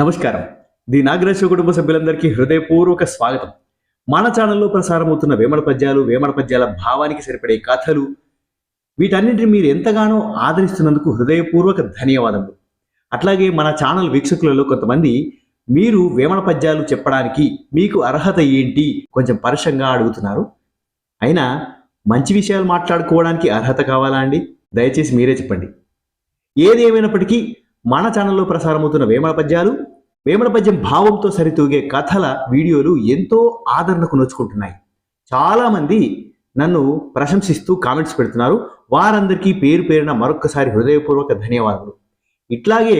నమస్కారం. ది నాగరాజు కుటుంబ సభ్యులందరికీ హృదయపూర్వక స్వాగతం. మన ఛానల్లో ప్రసారమవుతున్న వేమడ పద్యాలు వేమడ పద్యాల భావానికి సరిపడే కథలు వీటన్నింటిని మీరు ఎంతగానో ఆదరిస్తున్నందుకు హృదయపూర్వక ధన్యవాదములు. అట్లాగే మన ఛానల్ వీక్షకులలో కొంతమంది మీరు వేమణ పద్యాలు చెప్పడానికి మీకు అర్హత ఏంటి కొంచెం పరుషంగా అడుగుతున్నారు. అయినా మంచి విషయాలు మాట్లాడుకోవడానికి అర్హత కావాలా అండి? దయచేసి మీరే చెప్పండి. ఏది ఏమైనప్పటికీ మన ఛానల్లో ప్రసారమవుతున్న వేమడ పద్యాలు వేమనపద్యం భావంతో సరితూగే కథల వీడియోలు ఎంతో ఆదరణకు నోచుకుంటున్నాయి చాలామంది నన్ను ప్రశంసిస్తూ కామెంట్స్ పెడుతున్నారు. వారందరికీ పేరు పేరున మరొక్కసారి హృదయపూర్వక ధన్యవాదాలు ఇట్లాగే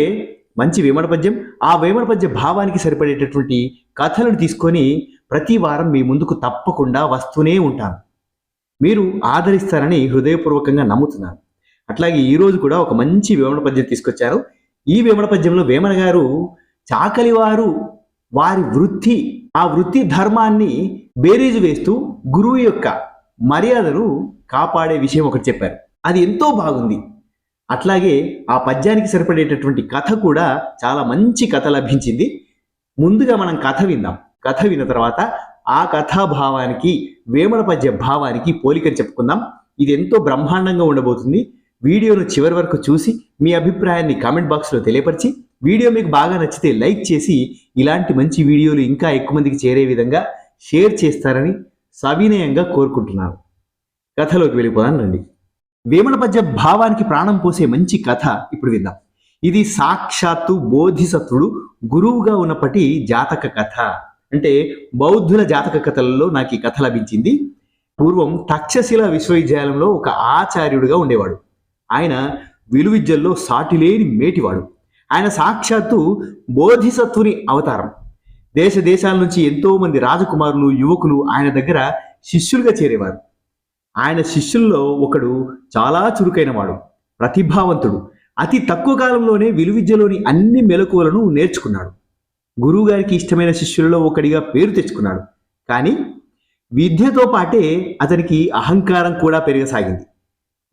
మంచి వేమనపద్యం ఆ వేమనపద్య భావానికి సరిపడేటటువంటి కథలను తీసుకొని ప్రతి వారం మీ ముందుకు తప్పకుండా వస్తూనే ఉంటాను. మీరు ఆదరిస్తారని హృదయపూర్వకంగా నమ్ముతున్నాను. అట్లాగే ఈరోజు కూడా ఒక మంచి వేమన పద్యం తీసుకొచ్చారు. ఈ వేమన పద్యంలో వేమన గారు చాకలివారు వారి వృత్తి ఆ వృత్తి ధర్మాన్ని బేరీజు వేస్తూ గురువు యొక్క మర్యాదను కాపాడే విషయం ఒకటి చెప్పారు. అది ఎంతో బాగుంది. అట్లాగే ఆ పద్యానికి సరిపడేటటువంటి కథ కూడా చాలా మంచి కథ లభించింది. ముందుగా మనం కథ విందాం. కథ విన్న తర్వాత ఆ కథాభావానికి వేమన పద్య భావానికి పోలికని చెప్పుకుందాం. ఇది ఎంతో బ్రహ్మాండంగా ఉండబోతుంది. వీడియోను చివరి వరకు చూసి మీ అభిప్రాయాన్ని కామెంట్ బాక్స్లో తెలియపరిచి వీడియో మీకు బాగా నచ్చితే లైక్ చేసి ఇలాంటి మంచి వీడియోలు ఇంకా ఎక్కువ మందికి చేరే విధంగా షేర్ చేస్తారని సవినయంగా కోరుకుంటున్నాను. కథలోకి వెళ్ళిపోదాం రండి. వేమన పద్య భావానికి ప్రాణం పోసే మంచి కథ ఇప్పుడు విందాం. ఇది సాక్షాత్తు బోధిసత్వుడు గురువుగా ఉన్నప్పటి జాతక కథ. అంటే బౌద్ధుల జాతక కథలలో నాకు ఈ కథ లభించింది. పూర్వం తక్షశిల విశ్వవిద్యాలయంలో ఒక ఆచార్యుడిగా ఉండేవాడు. ఆయన విలువిద్యల్లో సాటిలేని మేటివాడు. ఆయన సాక్షాత్తు బోధిసత్వుని అవతారం. దేశ దేశాల నుంచి ఎంతో మంది రాజకుమారులు యువకులు ఆయన దగ్గర శిష్యులుగా చేరేవారు. ఆయన శిష్యుల్లో ఒకడు చాలా చురుకైన వాడు ప్రతిభావంతుడు. అతి తక్కువ కాలంలోనే విలువిద్యలోని అన్ని మెలకువలను నేర్చుకున్నాడు. గురువుగారికి ఇష్టమైన శిష్యులలో ఒకడిగా పేరు తెచ్చుకున్నాడు. కానీ విద్యతో పాటే అతనికి అహంకారం కూడా పెరగసాగింది.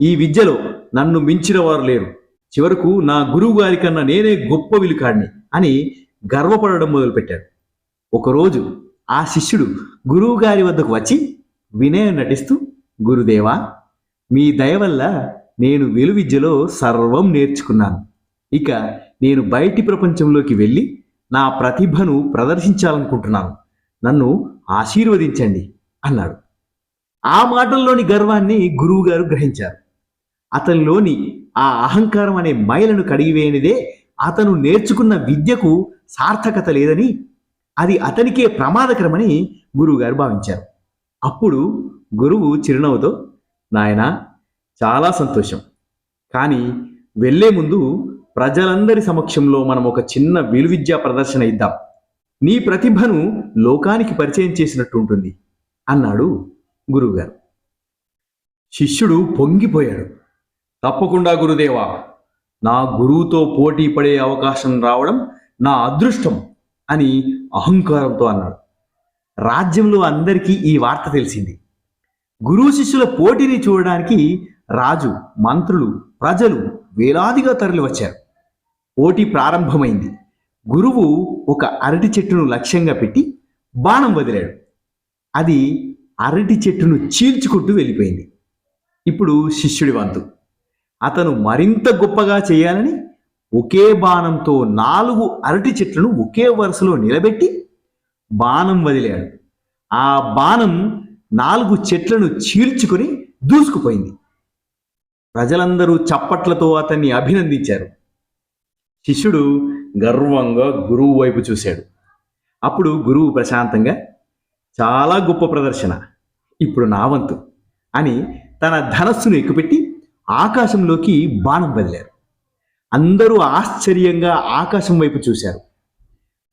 ఈ విద్యలో నన్ను మించిన వారు లేరు. చివరకు నా గురువు గారి కన్నా నేనే గొప్ప విలుకాడిని అని గర్వపడడం మొదలుపెట్టాడు ఒకరోజు ఆ శిష్యుడు గురువు గారి వద్దకు వచ్చి వినయం నటిస్తూ గురుదేవా మీ దయ వల్ల నేను వెలువిద్యలో సర్వం నేర్చుకున్నాను. ఇక నేను బయటి ప్రపంచంలోకి వెళ్ళి నా ప్రతిభను ప్రదర్శించాలనుకుంటున్నాను. నన్ను ఆశీర్వదించండి అన్నాడు. ఆ మాటల్లోని గర్వాన్ని గురువుగారు గ్రహించారు. అతనిలోని ఆ అహంకారం అనే మైలను కడిగివేయనిదే అతను నేర్చుకున్న విద్యకు సార్థకత లేదని అది అతనికే ప్రమాదకరమని గురువుగారు భావించారు. అప్పుడు గురువు చిరునవ్వుతో నాయన చాలా సంతోషం. కానీ వెళ్ళే ముందు ప్రజలందరి సమక్షంలో మనం ఒక చిన్న విలువిద్యా ప్రదర్శన ఇద్దాం. నీ ప్రతిభను లోకానికి పరిచయం చేసినట్టు ఉంటుంది అన్నాడు గురువుగారు. శిష్యుడు పొంగిపోయాడు. తప్పకుండా గురుదేవా నా గురువుతో పోటీ పడే అవకాశం రావడం నా అదృష్టం అని అహంకారంతో అన్నాడు. రాజ్యంలో అందరికీ ఈ వార్త తెలిసింది. గురువు శిష్యుల పోటీని చూడడానికి రాజు మంత్రులు ప్రజలు వేలాదిగా తరలి వచ్చారు. పోటీ ప్రారంభమైంది. గురువు ఒక అరటి చెట్టును లక్ష్యంగా పెట్టి బాణం వదిలాడు. అది అరటి చెట్టును చీల్చుకుంటూ వెళ్ళిపోయింది. ఇప్పుడు శిష్యుడి వంతు. అతను మరింత గొప్పగా చేయాలని ఒకే బాణంతో నాలుగు అరటి చెట్లను ఒకే వరుసలో నిలబెట్టి బాణం వదిలాడు. ఆ బాణం నాలుగు చెట్లను చీల్చుకుని దూసుకుపోయింది. ప్రజలందరూ చప్పట్లతో అతన్ని అభినందించారు. శిష్యుడు గర్వంగా గురువు వైపు చూశాడు. అప్పుడు గురువు ప్రశాంతంగా చాలా గొప్ప ప్రదర్శన. ఇప్పుడు నా వంతు అని తన ధనస్సును ఎక్కుపెట్టి ఆకాశంలోకి బాణం వదిలారు అందరూ ఆశ్చర్యంగా ఆకాశం వైపు చూశారు.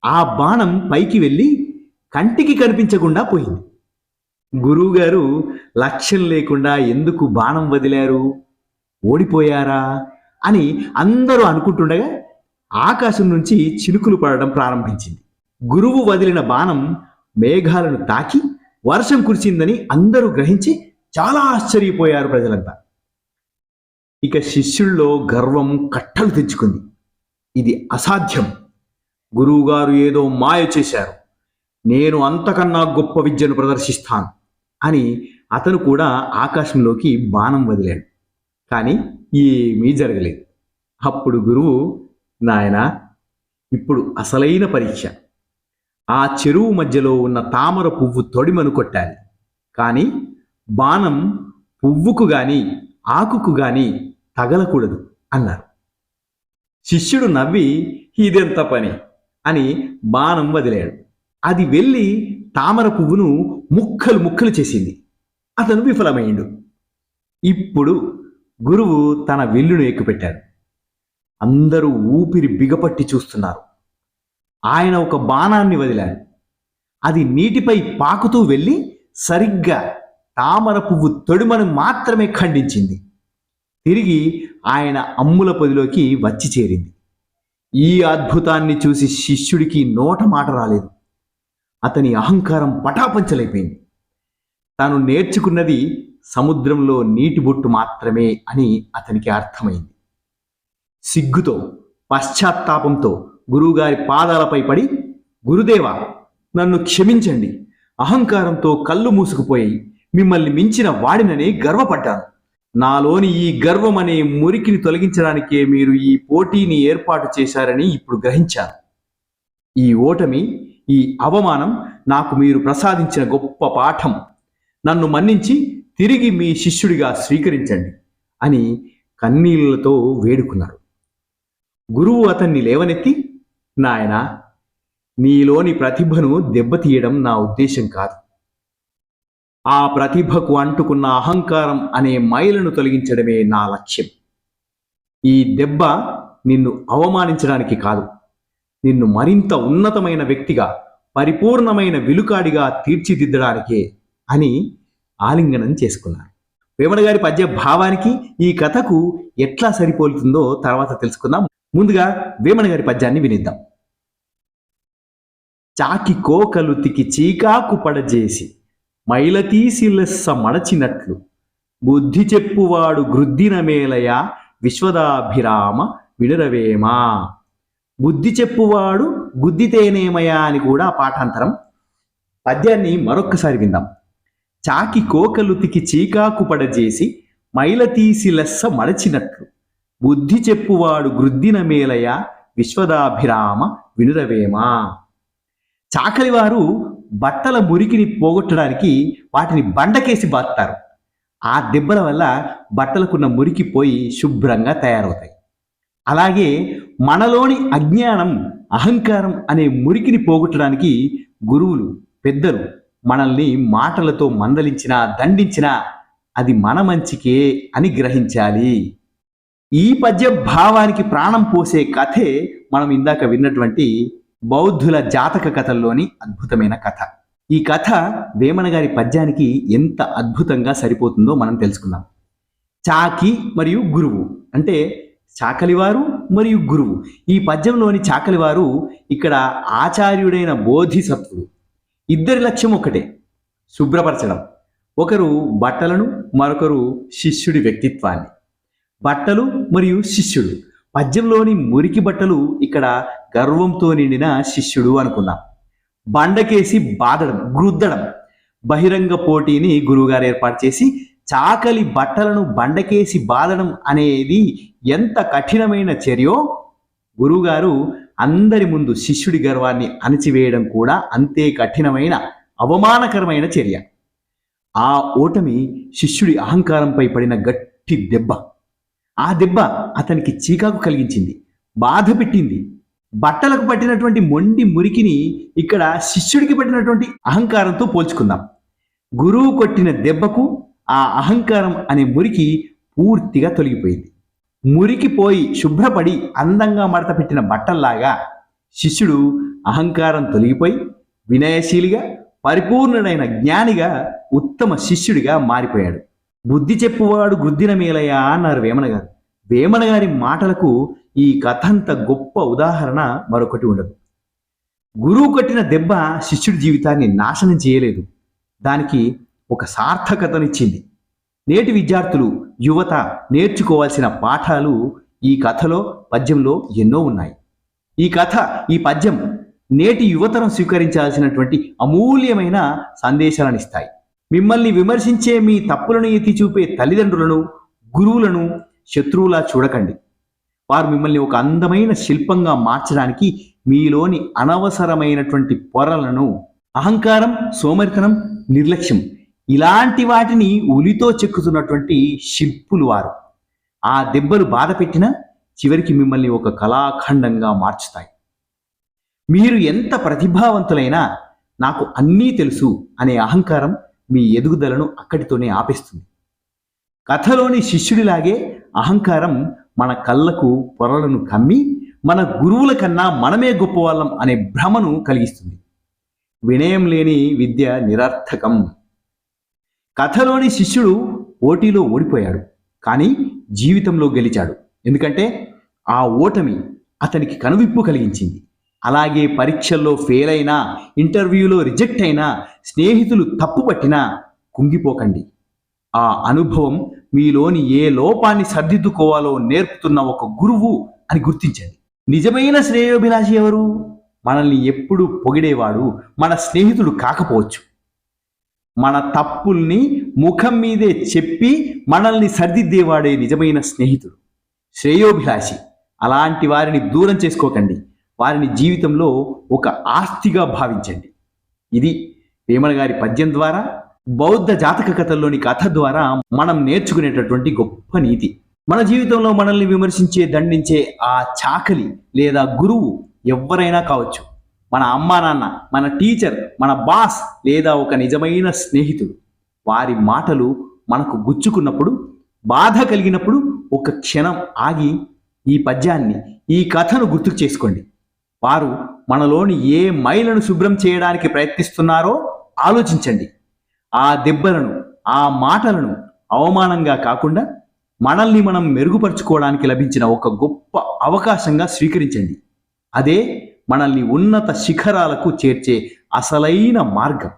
ఆ బాణం పైకి వెళ్ళి కంటికి కనిపించకుండా పోయింది. గురువుగారు లక్ష్యం లేకుండా ఎందుకు బాణం వదిలారు? ఓడిపోయారా? అని అందరూ అనుకుంటుండగా ఆకాశం నుంచి చినుకులు పడడం ప్రారంభించింది. గురువు వదిలిన బాణం మేఘాలను తాకి వర్షం కురిసిందని అందరూ గ్రహించి చాలా ఆశ్చర్యపోయారు ప్రజలంతా. ఇక శిష్యుల్లో గర్వం కట్టలు తెచ్చుకుంది ఇది అసాధ్యం. గురువుగారు ఏదో మాయ చేశారు. నేను అంతకన్నా గొప్ప విద్యను ప్రదర్శిస్తాను అని అతను కూడా ఆకాశంలోకి బాణం వదిలాడు. కానీ ఏమీ జరగలేదు. అప్పుడు గురువు నాయన ఇప్పుడు అసలైన పరీక్ష. ఆ చెరువు మధ్యలో ఉన్న తామర పువ్వు తొడిమను కొట్టాలి. కానీ బాణం పువ్వుకు కానీ ఆకుకు గాని తగలకూడదు అన్నారు. శిష్యుడు నవ్వి ఇదెంత పని? అని బాణం వదిలాడు. అది వెళ్ళి తామర పువ్వును ముక్కలు ముక్కలు చేసింది. అతను విఫలమయ్యిండు. ఇప్పుడు గురువు తన విల్లును ఎక్కుపెట్టాడు. అందరూ ఊపిరి బిగపట్టి చూస్తున్నారు. ఆయన ఒక బాణాన్ని వదిలాడు. అది నీటిపై పాకుతూ వెళ్ళి సరిగ్గా తామర పువ్వు తొడిమను మాత్రమే ఖండించింది. తిరిగి ఆయన అమ్ముల పొదిలోకి వచ్చి చేరింది. ఈ అద్భుతాన్ని చూసి శిష్యుడికి నోట మాట రాలేదు. అతని అహంకారం పటాపంచలైపోయింది. తాను నేర్చుకున్నది సముద్రంలో నీటి బొట్టు మాత్రమే అని అతనికి అర్థమైంది. సిగ్గుతో పశ్చాత్తాపంతో గురువుగారి పాదాలపై పడి గురుదేవా నన్ను క్షమించండి. అహంకారంతో కళ్ళు మూసుకుపోయి మిమ్మల్ని మించిన వాడినని గర్వపడ్డాను. నాలోని ఈ గర్వం అనే మురికిని తొలగించడానికే మీరు ఈ పోటీని ఏర్పాటు చేశారని ఇప్పుడు గ్రహించాను. ఈ ఓటమి ఈ అవమానం నాకు మీరు ప్రసాదించిన గొప్ప పాఠం. నన్ను మన్నించి తిరిగి మీ శిష్యుడిగా స్వీకరించండి అని కన్నీళ్ళతో వేడుకున్నారు. గురువు అతన్ని లేవనెత్తి నాయనా నీలోని ప్రతిభను దెబ్బతీయడం నా ఉద్దేశం కాదు. ఆ ప్రతిభకు అంటుకున్న అహంకారం అనే మైలను తొలగించడమే నా లక్ష్యం. ఈ దెబ్బ నిన్ను అవమానించడానికి కాదు నిన్ను మరింత ఉన్నతమైన వ్యక్తిగా పరిపూర్ణమైన విలుకాడిగా తీర్చిదిద్దడానికే అని ఆలింగనం చేసుకున్నారు. వేమన గారి పద్య భావానికి ఈ కథకు ఎట్లా సరిపోలుతుందో తర్వాత తెలుసుకుందాం. ముందుగా వేమన గారి పద్యాన్ని వినిద్దాం. చాకి కోకలు తికి చీకాకు పడజేసి మైల లెస్స మడచినట్లు. బుద్ధి చెప్పువాడు గృద్దిన మేలయ విశ్వదాభిరామ వినురవేమా బుద్ధి చెప్పువాడు గుద్దితేనేమయా అని కూడా పాఠాంతరం. పద్యాన్ని మరొక్కసారి విందాం. చాకి కోకలుతికి చీకాకు పడజేసి మైల లెస్స మడచినట్లు. బుద్ధి చెప్పువాడు గృద్దిన మేలయ విశ్వదాభిరామ వినురవేమా చాకలివారు బట్టల మురికిని పోగొట్టడానికి వాటిని బండకేసి బాత్తారు. ఆ దెబ్బల వల్ల బట్టలకున్న మురికి పోయి శుభ్రంగా తయారవుతాయి. అలాగే మనలోని అజ్ఞానం అహంకారం అనే మురికిని పోగొట్టడానికి గురువులు పెద్దలు మనల్ని మాటలతో మందలించినా దండించినా అది మన మంచికే అని గ్రహించాలి. ఈ పద్య భావానికి ప్రాణం పోసే కథే మనం ఇందాక విన్నటువంటి బౌద్ధుల జాతక కథల్లోని అద్భుతమైన కథ. ఈ కథ వేమన గారి పద్యానికి ఎంత అద్భుతంగా సరిపోతుందో మనం తెలుసుకుందాం. చాకి మరియు గురువు అంటే చాకలివారు మరియు గురువు. ఈ పద్యంలోని చాకలివారు ఇక్కడ ఆచార్యుడైన బోధిసత్వుడు. ఇద్దరి లక్ష్యం ఒకటే శుభ్రపరచడం. ఒకరు బట్టలను మరొకరు శిష్యుడి వ్యక్తిత్వాన్ని. బట్టలు మరియు శిష్యుడు. పద్యంలోని మురికి బట్టలు ఇక్కడ గర్వంతో నిండిన శిష్యుడు అనుకుందాం బండకేసి బాదడం గ్రుద్దడం బహిరంగ పోటీని గురువుగారు ఏర్పాటు చేసి చాకలి బట్టలను బండకేసి బాదడం అనేది ఎంత కఠినమైన చర్యో గురువుగారు అందరి ముందు శిష్యుడి గర్వాన్ని అణచివేయడం కూడా అంతే కఠినమైన అవమానకరమైన చర్య. ఆ ఓటమి శిష్యుడి అహంకారంపై పడిన గట్టి దెబ్బ. ఆ దెబ్బ అతనికి చీకాకు కలిగించింది బాధ పెట్టింది. బట్టలకు పట్టినటువంటి మొండి మురికిని ఇక్కడ శిష్యుడికి పట్టినటువంటి అహంకారంతో పోల్చుకుందాం. గురువు కొట్టిన దెబ్బకు ఆ అహంకారం అనే మురికి పూర్తిగా తొలగిపోయింది. మురికి పోయి శుభ్రపడి అందంగా మడత పెట్టిన బట్టల్లాగా శిష్యుడు అహంకారం తొలగిపోయి వినయశీలిగా పరిపూర్ణుడైన జ్ఞానిగా ఉత్తమ శిష్యుడిగా మారిపోయాడు. బుద్ధి చెప్పువాడు గుద్దిన మేలయ్య అన్నారు వేమన గారు. వేమన గారి మాటలకు ఈ కథంత గొప్ప ఉదాహరణ మరొకటి ఉండదు. గురువు కొట్టిన దెబ్బ శిష్యుడి జీవితాన్ని నాశనం చేయలేదు. దానికి ఒక సార్థకతనిచ్చింది. నేటి విద్యార్థులు యువత నేర్చుకోవాల్సిన పాఠాలు ఈ కథలో పద్యంలో ఎన్నో ఉన్నాయి. ఈ కథ ఈ పద్యం నేటి యువతరం స్వీకరించాల్సినటువంటి అమూల్యమైన సందేశాలను ఇస్తాయి. మిమ్మల్ని విమర్శించే మీ తప్పులను ఎత్తి చూపే తల్లిదండ్రులను గురువులను శత్రువులా చూడకండి. వారు మిమ్మల్ని ఒక అందమైన శిల్పంగా మార్చడానికి మీలోని అనవసరమైనటువంటి పొరలను అహంకారం సోమరితనం నిర్లక్ష్యం ఇలాంటి వాటిని ఉలితో చెక్కుతున్నటువంటి శిల్పులు వారు. ఆ దెబ్బలు బాధ పెట్టినా చివరికి మిమ్మల్ని ఒక కళాఖండంగా మార్చుతాయి. మీరు ఎంత ప్రతిభావంతులైనా నాకు అన్నీ తెలుసు అనే అహంకారం మీ ఎదుగుదలను అక్కడితోనే ఆపేస్తుంది. కథలోని శిష్యుడిలాగే అహంకారం మన కళ్ళకు పొరలను కమ్మి మన గురువుల కన్నా మనమే గొప్పవాళ్ళం అనే భ్రమను కలిగిస్తుంది. వినయం లేని విద్య నిరర్థకం. కథలోని శిష్యుడు పోటీలో ఓడిపోయాడు కానీ జీవితంలో గెలిచాడు. ఎందుకంటే ఆ ఓటమి అతనికి కనువిప్పు కలిగించింది. అలాగే పరీక్షల్లో ఫెయిల్ అయినా ఇంటర్వ్యూలో రిజెక్ట్ అయినా స్నేహితులు తప్పు పట్టినా కుంగిపోకండి. ఆ అనుభవం మీలోని ఏ లోపాన్ని సర్దిద్దుకోవాలో నేర్పుతున్న ఒక గురువు అని గుర్తించండి. నిజమైన శ్రేయోభిలాషి ఎవరు? మనల్ని ఎప్పుడు పొగిడేవాడు మన స్నేహితుడు కాకపోవచ్చు. మన తప్పుల్ని ముఖం మీదే చెప్పి మనల్ని సర్దిద్దేవాడే నిజమైన స్నేహితుడు. శ్రేయోభిలాషి అలాంటి వారిని దూరం చేసుకోకండి. వారిని జీవితంలో ఒక ఆస్తిగా భావించండి. ఇది వేమన గారి పద్యం ద్వారా బౌద్ధ జాతక కథల్లోని కథ ద్వారా మనం నేర్చుకునేటటువంటి గొప్ప నీతి. మన జీవితంలో మనల్ని విమర్శించే దండించే ఆ చాకలి లేదా గురువు ఎవరైనా కావచ్చు. మన అమ్మా నాన్న మన టీచర్ మన బాస్ లేదా ఒక నిజమైన స్నేహితుడు. వారి మాటలు మనకు గుచ్చుకున్నప్పుడు బాధ కలిగినప్పుడు ఒక క్షణం ఆగి ఈ పద్యాన్ని ఈ కథను గుర్తుకు చేసుకోండి. వారు మనలోని ఏ మైలను శుభ్రం చేయడానికి ప్రయత్నిస్తున్నారో ఆలోచించండి. ఆ దెబ్బలను ఆ మాటలను అవమానంగా కాకుండా మనల్ని మనం మెరుగుపరుచుకోవడానికి లభించిన ఒక గొప్ప అవకాశంగా స్వీకరించండి. అదే మనల్ని ఉన్నత శిఖరాలకు చేర్చే అసలైన మార్గం.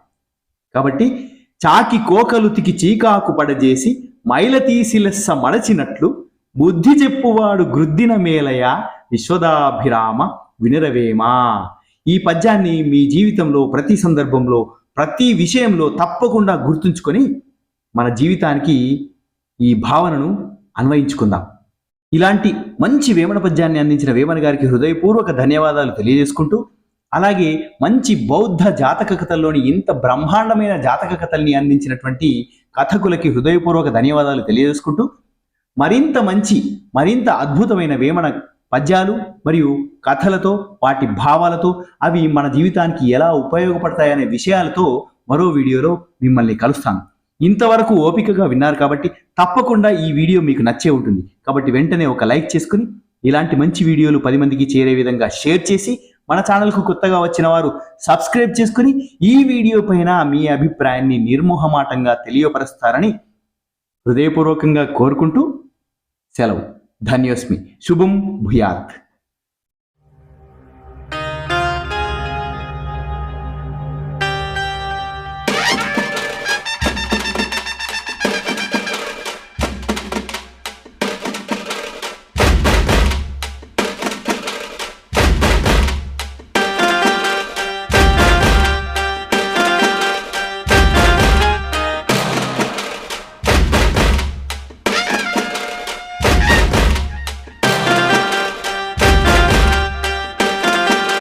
కాబట్టి చాకి కోకలుతికి చీకాకు పడజేసి మైల తీసి లెస్స మడచినట్లు బుద్ధి చెప్పువాడు గృద్దిన మేలయ విశ్వదాభిరామ వినరవేమా. ఈ పద్యాన్ని మీ జీవితంలో ప్రతి సందర్భంలో ప్రతి విషయంలో తప్పకుండా గుర్తుంచుకొని మన జీవితానికి ఈ భావనను అన్వయించుకుందాం. ఇలాంటి మంచి వేమన పద్యాన్ని అందించిన వేమన గారికి హృదయపూర్వక ధన్యవాదాలు తెలియజేసుకుంటూ అలాగే మంచి బౌద్ధ జాతక కథల్లోని ఇంత బ్రహ్మాండమైన జాతక కథల్ని అందించినటువంటి కథకులకి హృదయపూర్వక ధన్యవాదాలు తెలియజేసుకుంటూ మరింత మంచి మరింత అద్భుతమైన వేమన పద్యాలు మరియు కథలతో వాటి భావాలతో అవి మన జీవితానికి ఎలా ఉపయోగపడతాయనే విషయాలతో మరో వీడియోలో మిమ్మల్ని కలుస్తాను. ఇంతవరకు ఓపికగా విన్నారు కాబట్టి తప్పకుండా ఈ వీడియో మీకు నచ్చే ఉంటుంది. కాబట్టి వెంటనే ఒక లైక్ చేసుకుని ఇలాంటి మంచి వీడియోలు పది మందికి చేరే విధంగా షేర్ చేసి మన ఛానల్కు కొత్తగా వచ్చిన వారు సబ్స్క్రైబ్ చేసుకుని ఈ వీడియో పైన మీ అభిప్రాయాన్ని నిర్మోహమాటంగా తెలియపరుస్తారని హృదయపూర్వకంగా కోరుకుంటూ సెలవు. धन्योस्मि। शुभम भूयात्।